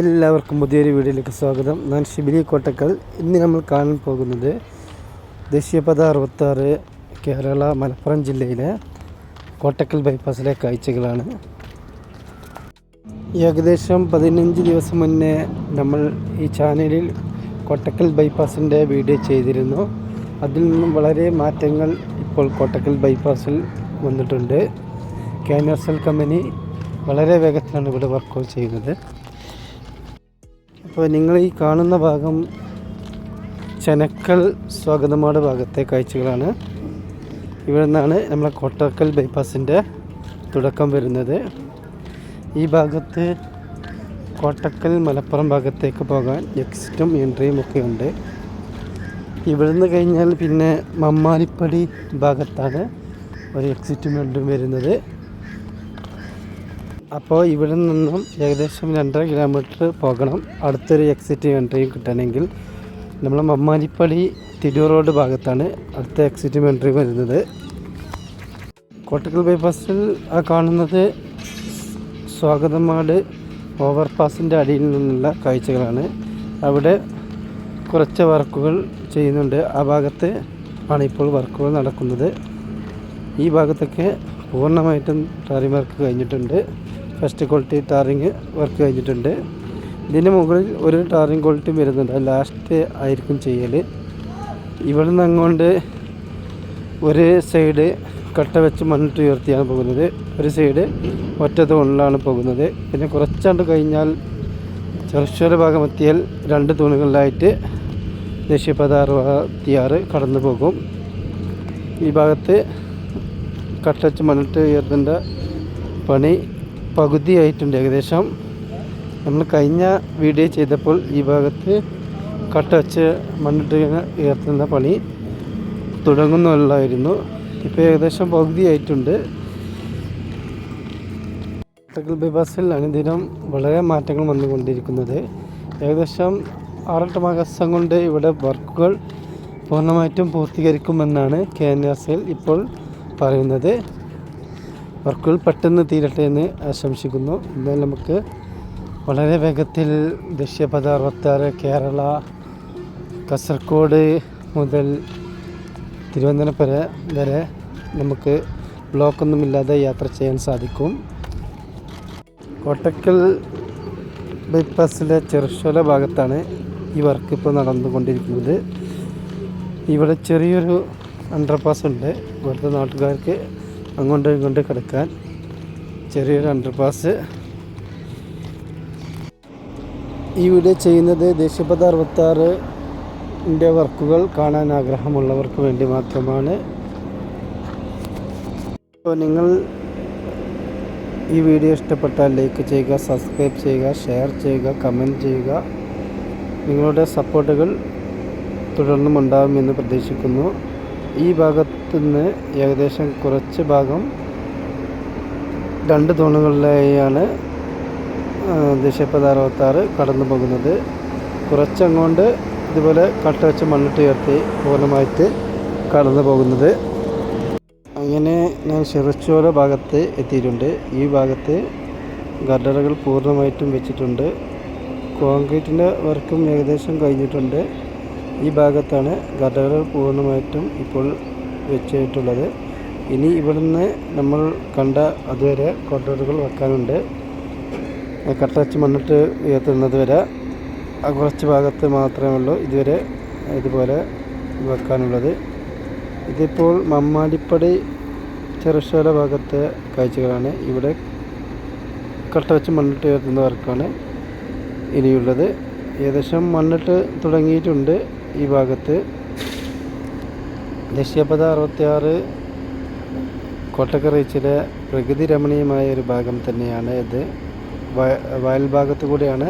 എല്ലാവർക്കും പുതിയൊരു വീഡിയോയിലേക്ക് സ്വാഗതം. ഞാൻ ഷിബിലി കോട്ടക്കൽ. ഇന്ന് നമ്മൾ കാണാൻ പോകുന്നത് ദേശീയപാത അറുപത്താറ് കേരള മലപ്പുറം ജില്ലയിലെ കോട്ടക്കൽ ബൈപ്പാസിലെ കാഴ്ചകളാണ്. ഏകദേശം പതിനഞ്ച് ദിവസം മുന്നേ നമ്മൾ ഈ ചാനലിൽ കോട്ടക്കൽ ബൈപ്പാസിന്റെ വീഡിയോ ചെയ്തിരുന്നു. അതിൽ നിന്നും വളരെ മാറ്റങ്ങൾ ഇപ്പോൾ കോട്ടക്കൽ ബൈപ്പാസിൽ വന്നിട്ടുണ്ട്. കാനർസൽ കമ്പനി വളരെ വേഗത്തിലാണ് ഇവിടെ വർക്കൗട്ട് ചെയ്യുന്നത്. അപ്പോൾ നിങ്ങൾ ഈ കാണുന്ന ഭാഗം ചെനക്കൽ സ്വാഗതമാട് ഭാഗത്തെ കാഴ്ചകളാണ്. ഇവിടെ നിന്നാണ് നമ്മളെ കോട്ടക്കൽ ബൈപ്പാസിന്റെ തുടക്കം വരുന്നത്. ഈ ഭാഗത്ത് കോട്ടക്കൽ മലപ്പുറം ഭാഗത്തേക്ക് പോകാൻ എക്സിറ്റും എൻട്രിയും ഒക്കെ ഉണ്ട്. ഇവിടുന്ന് കഴിഞ്ഞാൽ പിന്നെ മമ്മാലിപ്പടി ഭാഗത്താണ് ഒരു എക്സിറ്റും എൻട്രിയും വരുന്നത്. അപ്പോൾ ഇവിടെ നിന്നും ഏകദേശം രണ്ടര കിലോമീറ്റർ പോകണം. അടുത്തൊരു എക്സിറ്റ് എൻട്രിയും കിട്ടണമെങ്കിൽ നമ്മൾ മമ്മാനിപ്പള്ളി തിരൂർ റോഡ് ഭാഗത്താണ് അടുത്ത എക്സിറ്റ് എൻട്രി വരുന്നത്. കോട്ടക്കൽ ബൈപ്പാസിൽ ആ കാണുന്നത് സ്വാഗതമാട് ഓവർപാസിന്റെ അടിയിൽ നിന്നുള്ള കാഴ്ചകളാണ്. അവിടെ കുറച്ച് വർക്കുകൾ ചെയ്യുന്നുണ്ട്. ആ ഭാഗത്ത് ആണ് ഇപ്പോൾ വർക്കുകൾ നടക്കുന്നത്. ഈ ഭാഗത്തൊക്കെ പൂർണമായിട്ടും ടാറിമാർക്ക് കഴിഞ്ഞിട്ടുണ്ട്. ഫസ്റ്റ് ക്വാളിറ്റി ടാറിങ് വർക്ക് കഴിഞ്ഞിട്ടുണ്ട്. ഇതിന് മുകളിൽ ഒരു ടാറിങ് ക്വാളിറ്റി വരുന്നുണ്ട്. ലാസ്റ്റ് ആയിരിക്കും ചെയ്യൽ ഇവിടെ നിന്ന് അങ്ങോട്ട് ഒരു സൈഡ് കട്ട വെച്ച് മണ്ണിട്ട് ഉയർത്തിയാണ് പോകുന്നത്. ഒരു സൈഡ് ഒറ്റ തൂണിലാണ് പോകുന്നത്. പിന്നെ കുറച്ചാണ്ട് കഴിഞ്ഞാൽ ചെറുശ്വര ഭാഗം എത്തിയാൽ രണ്ട് തൂണുകളിലായിട്ട് ദേശീയപാത അറുപത്തിയാറ് കടന്നു പോകും. ഈ ഭാഗത്ത് കട്ടച്ച് മണ്ണിട്ട് ഉയർത്തേണ്ട പണി പകുതിയായിട്ടുണ്ട് ഏകദേശം. നമ്മൾ കഴിഞ്ഞ വീഡിയോ ചെയ്തപ്പോൾ ഈ ഭാഗത്ത് കട്ട വെച്ച് മണ്ണിട്ട് ഉയർത്തുന്ന പണി തുടങ്ങുന്നതല്ലായിരുന്നു ഇപ്പോൾ ഏകദേശം പകുതിയായിട്ടുണ്ട്. കോട്ടക്കൽ ബൈപ്പാസിൽ അനുദിനം വളരെ മാറ്റങ്ങൾ വന്നുകൊണ്ടിരിക്കുന്നത്. ഏകദേശം ആറെട്ട് മാസം കൊണ്ട് ഇവിടെ വർക്കുകൾ പൂർണമായിട്ടും പൂർത്തീകരിക്കുമെന്നാണ് കെ എൻ എസ് എൽ ഇപ്പോൾ പറയുന്നത്. വർക്കുകൾ പെട്ടെന്ന് തീരട്ടെ എന്ന് ആശംസിക്കുന്നു. ഇന്ന് നമുക്ക് വളരെ വേഗത്തിൽ ദേശീയപഥ അറുപത്താറ് കേരള കാസർഗോഡ് മുതൽ തിരുവനന്തപുരം വരെ നമുക്ക് ബ്ലോക്കൊന്നുമില്ലാതെ യാത്ര ചെയ്യാൻ സാധിക്കും. കോട്ടക്കൽ ബൈപ്പാസിലെ ചെറുശോല ഭാഗത്താണ് ഈ വർക്ക് ഇപ്പോൾ നടന്നുകൊണ്ടിരിക്കുന്നത്. ഇവിടെ ചെറിയൊരു അണ്ടർപാസ് ഉണ്ട്. ഇവിടുത്തെ നാട്ടുകാർക്ക് അങ്ങോട്ടും ഇങ്ങോട്ടും കിടക്കാൻ ചെറിയൊരു അണ്ടർപാസ് ഈ വീഡിയോ ചെയ്യുന്നത് ദേശീയപാത അറുപത്താറിന്റെ വർക്കുകൾ കാണാൻ ആഗ്രഹമുള്ളവർക്ക് വേണ്ടി മാത്രമാണ്. അപ്പോൾ നിങ്ങൾ ഈ വീഡിയോ ഇഷ്ടപ്പെട്ടാൽ ലൈക്ക് ചെയ്യുക സബ്സ്ക്രൈബ് ചെയ്യുക ഷെയർ ചെയ്യുക കമന്റ് ചെയ്യുക. നിങ്ങളുടെ സപ്പോർട്ടുകൾ തുടർന്നും ഉണ്ടാകുമെന്ന് പ്രതീക്ഷിക്കുന്നു. ഈ ഭാഗത്തു നിന്ന് ഏകദേശം കുറച്ച് ഭാഗം രണ്ട് തൂണുകളിലായാണ് ദേശീയപാത അറുപത്താറ് കടന്നു പോകുന്നത്. കുറച്ചങ്ങോട്ട് ഇതുപോലെ കട്ട വെച്ച് മണ്ണിട്ട് ഉയർത്തി പൂർണമായിട്ട് കടന്നു പോകുന്നത്. അങ്ങനെ ഞാൻ ചെറുച്ചോല ഭാഗത്ത് എത്തിയിട്ടുണ്ട്. ഈ ഭാഗത്ത് ഗഡറുകൾ പൂർണമായിട്ടും വെച്ചിട്ടുണ്ട്. കോൺക്രീറ്റിന്റെ വർക്കും ഏകദേശം കഴിഞ്ഞിട്ടുണ്ട്. ഈ ഭാഗത്താണ് ഗഡറുകൾ പൂർണമായിട്ടും ഇപ്പോൾ വെച്ചിട്ടുള്ളത്. ഇനി ഇവിടുന്ന് നമ്മൾ കണ്ട അതുവരെ ഗഡറുകൾ വെക്കാനുണ്ട്. കട്ടച്ച് മണ്ണിട്ട് ഉയർത്തുന്നത് വരെ കുറച്ച് ഭാഗത്ത് മാത്രമേ ഉള്ളൂ ഇതുവരെ ഇതുപോലെ വെക്കാനുള്ളത്. ഇതിപ്പോൾ മമ്മാടിപ്പടി ചെറുശോല ഭാഗത്തെ കാഴ്ചകളാണ്. ഇവിടെ കട്ട വെച്ച് മണ്ണിട്ട് ഉയർത്തുന്ന വർക്കാണ് ഇനിയുള്ളത്. ഏകദേശം മണ്ണിട്ട് തുടങ്ങിയിട്ടുണ്ട്. ഈ ഭാഗത്ത് ദേശീയപാത അറുപത്തിയാറ് കോട്ടക്കൽ റീച്ചിലെ പ്രകൃതി രമണീയമായ ഒരു ഭാഗം തന്നെയാണ് ഇത്. വയൽ ഭാഗത്തു കൂടെയാണ്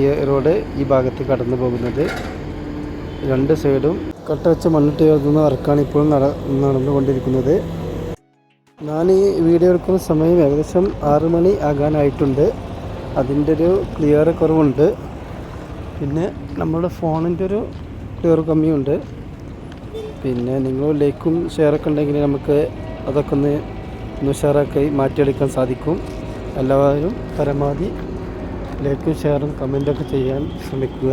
ഈ റോഡ് ഈ ഭാഗത്ത് കടന്നു പോകുന്നത്. രണ്ട് സൈഡും കട്ട വെച്ച് മണ്ണിട്ട് ഉയർത്തുന്ന വർക്കാണ് ഇപ്പോൾ നട നടന്നുകൊണ്ടിരിക്കുന്നത്. ഞാൻ ഈ വീഡിയോ എടുക്കുന്ന സമയം ഏകദേശം ആറ് മണി ആകാനായിട്ടുണ്ട്. അതിന്റെ ഒരു ക്ലിയർ കുറവുണ്ട്. പിന്നെ നമ്മുടെ ഫോണിന്റെ ഒരു ക്ലിയർ കമ്മിയുണ്ട്. പിന്നെ നിങ്ങൾ ലൈക്കും ഷെയറൊക്കെ ഉണ്ടെങ്കിൽ നമുക്ക് അതൊക്കെ ഒന്ന് ഉഷാറാക്കി മാറ്റിയെടുക്കാൻ സാധിക്കും. എല്ലാവരും പരമാവധി ലൈക്കും ഷെയറും കമന്റൊക്കെ ചെയ്യാൻ ശ്രമിക്കുക.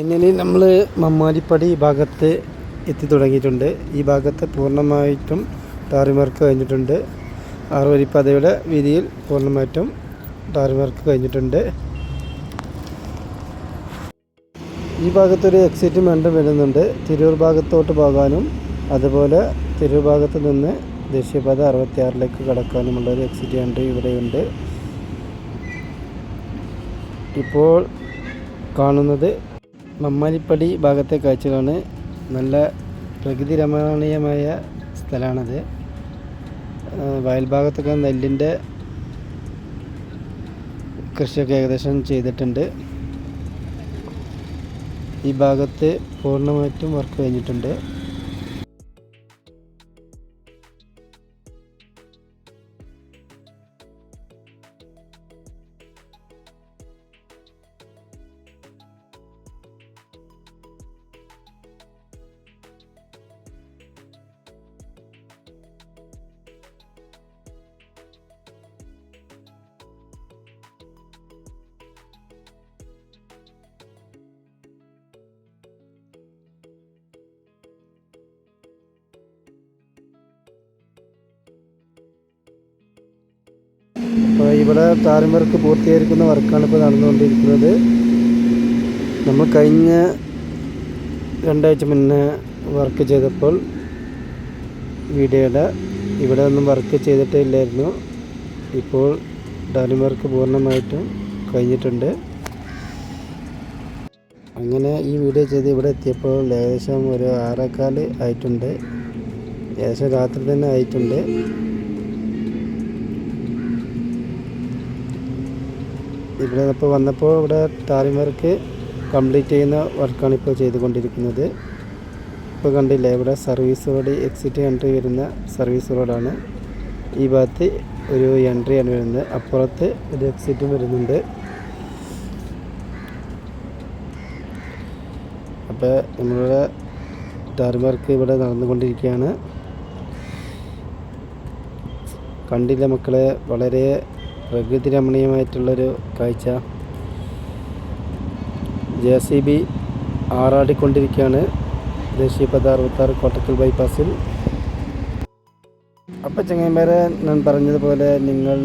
ഇങ്ങനെ നമ്മൾ മമ്മാലിപ്പടി ഭാഗത്ത് എത്തി തുടങ്ങിയിട്ടുണ്ട്. ഈ ഭാഗത്ത് പൂർണമായിട്ടും ടാറിമാർക്ക് കഴിഞ്ഞിട്ടുണ്ട്. ആറുവരിപ്പാതയുടെ വീതിയിൽ പൂർണമായിട്ടും ടാറിമാർക്ക് കഴിഞ്ഞിട്ടുണ്ട്. ഈ ഭാഗത്തൊരു എക്സിറ്റ് മണ്ടും വരുന്നുണ്ട്. തിരൂർ ഭാഗത്തോട്ട് പോകാനും അതുപോലെ തിരൂർ ഭാഗത്ത് നിന്ന് ദേശീയപാത അറുപത്തിയാറിലേക്ക് കടക്കാനുമുള്ള ഒരു എക്സിറ്റ് മണ്ട് ഇവിടെയുണ്ട്. ഇപ്പോൾ കാണുന്നത് മമ്മാലിപ്പടി ഭാഗത്തെ കാഴ്ചകളാണ്. നല്ല പ്രകൃതി രമണീയമായ സ്ഥലമാണത് വയൽ ഭാഗത്തൊക്കെ നെല്ലിന്റെ കൃഷിയൊക്കെ ഏകദേശം ചെയ്തിട്ടുണ്ട്. ഈ ഭാഗത്ത് പൂർണമായിട്ടും വർക്ക് കഴിഞ്ഞിട്ടുണ്ട്. അപ്പോൾ ഇവിടെ താരം വർക്ക് പൂർത്തീകരിക്കുന്ന വർക്കാണ് ഇപ്പോൾ നടന്നുകൊണ്ടിരിക്കുന്നത്. നമ്മൾ കഴിഞ്ഞ രണ്ടാഴ്ച മുന്നേ വർക്ക് ചെയ്തപ്പോൾ വീഡിയോയുടെ ഇവിടെ ഒന്നും വർക്ക് ചെയ്തിട്ടേ ഇല്ലായിരുന്നു ഇപ്പോൾ ടാലിം വർക്ക് പൂർണമായിട്ടും കഴിഞ്ഞിട്ടുണ്ട്. അങ്ങനെ ഈ വീഡിയോ ചെയ്ത് ഇവിടെ എത്തിയപ്പോൾ ഏകദേശം ഒരു ആറേക്കാൽ ആയിട്ടുണ്ട്. ഏകദേശം രാത്രി തന്നെ ആയിട്ടുണ്ട്. ഇവിടെ ഇപ്പോൾ വന്നപ്പോൾ ഇവിടെ ടാറിം വർക്ക് കംപ്ലീറ്റ് ചെയ്യുന്ന വർക്കാണ് ഇപ്പോൾ ചെയ്തുകൊണ്ടിരിക്കുന്നത്. ഇപ്പോൾ കണ്ടില്ലേ ഇവിടെ സർവീസ് റോഡ് എക്സിറ്റ് എൻട്രി വരുന്ന സർവീസ് റോഡാണ്. ഈ ഭാഗത്ത് ഒരു എൻട്രിയാണ് വരുന്നത്. അപ്പുറത്ത് ഒരു എക്സിറ്റും വരുന്നുണ്ട്. അപ്പോൾ നമ്മളുടെ ടാറിം വർക്ക് ഇവിടെ നടന്നുകൊണ്ടിരിക്കുകയാണ്. കണ്ടില്ല മക്കളെ വളരെ പ്രകൃതി രമണീയമായിട്ടുള്ളൊരു കാഴ്ച. ജെ സി ബി ആറാടിക്കൊണ്ടിരിക്കുകയാണ് ദേശീയപാത അറുപത്താറ് കോട്ടക്കൽ ബൈപ്പാസിൽ. അപ്പോൾ ചങ്ങന്മാരെ ഞാൻ പറഞ്ഞതുപോലെ നിങ്ങൾ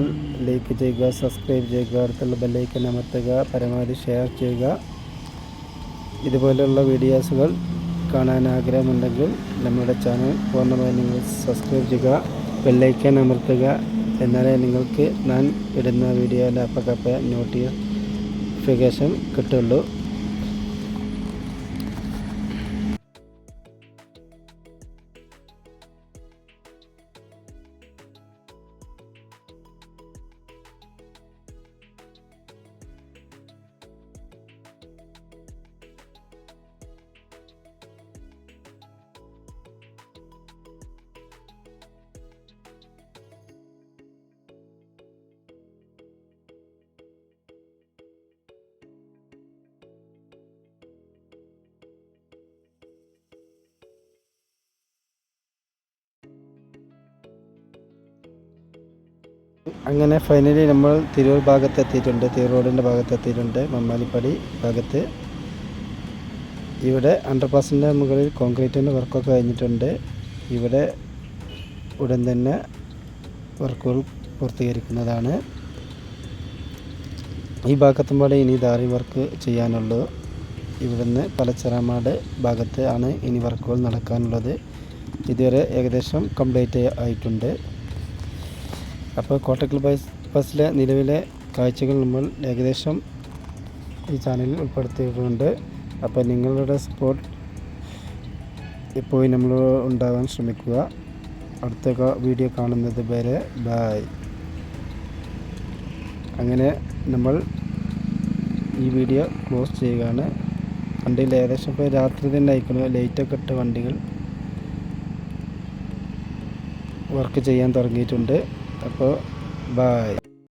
ലൈക്ക് ചെയ്യുക സബ്സ്ക്രൈബ് ചെയ്യുക അടുത്തുള്ള ബെല്ലൈക്കൻ അമർത്തുക പരമാവധി ഷെയർ ചെയ്യുക. ഇതുപോലെയുള്ള വീഡിയോസുകൾ കാണാൻ ആഗ്രഹമുണ്ടെങ്കിൽ നമ്മുടെ ചാനൽ പൂർണമായി നിങ്ങൾ സബ്സ്ക്രൈബ് ചെയ്യുക ബെല്ലൈക്കൻ അമർത്തുക എന്നാലേ നിങ്ങൾക്ക് ഞാൻ ഇടുന്ന വീഡിയോയിലെ അപ്പക്കപ്പ നോട്ടിഫിക്കേഷൻ കിട്ടുള്ളൂ. അങ്ങനെ ഫൈനലി നമ്മൾ തിരൂർ ഭാഗത്ത് എത്തിയിട്ടുണ്ട് തിരൂർ റോഡിന്റെ ഭാഗത്ത് എത്തിയിട്ടുണ്ട് മമ്മാലിപ്പടി ഭാഗത്ത്. ഇവിടെ അണ്ടർ പാസിന്റെ മുകളിൽ കോൺക്രീറ്റിന്റെ വർക്കൊക്കെ കഴിഞ്ഞിട്ടുണ്ട്. ഇവിടെ ഉടൻ തന്നെ വർക്കുകൾ പൂർത്തീകരിക്കുന്നതാണ്. ഈ ഭാഗത്തുമ്പാടെ ഇനി ദാറി വർക്ക് ചെയ്യാനുള്ളൂ. ഇവിടുന്ന് പലചരമാട് ഭാഗത്ത് ആണ് ഇനി വർക്കുകൾ നടക്കാനുള്ളത്. ഇതുവരെ ഏകദേശം കംപ്ലീറ്റ് ആയിട്ടുണ്ട്. അപ്പോൾ കോട്ടക്കൽ ബസ് ബസ്സിലെ നിലവിലെ കാഴ്ചകൾ നമ്മൾ ഏകദേശം ഈ ചാനലിൽ ഉൾപ്പെടുത്തിയിട്ടുണ്ട്. അപ്പോൾ നിങ്ങളുടെ സപ്പോർട്ട് എപ്പോഴും നമ്മൾ ഉണ്ടാകാൻ ശ്രമിക്കുക. അടുത്ത വീഡിയോ കാണുന്നത് വരെ ബായ് അങ്ങനെ നമ്മൾ ഈ വീഡിയോ ക്ലോസ് ചെയ്യുകയാണ്. വണ്ടിയിൽ ഏകദേശം ഇപ്പോൾ രാത്രി തന്നെ അയക്കണം ലൈറ്റൊക്കെ ഇട്ട് വണ്ടികൾ വർക്ക് ചെയ്യാൻ തുടങ്ങിയിട്ടുണ്ട്. അപ്പോൾ ബായ്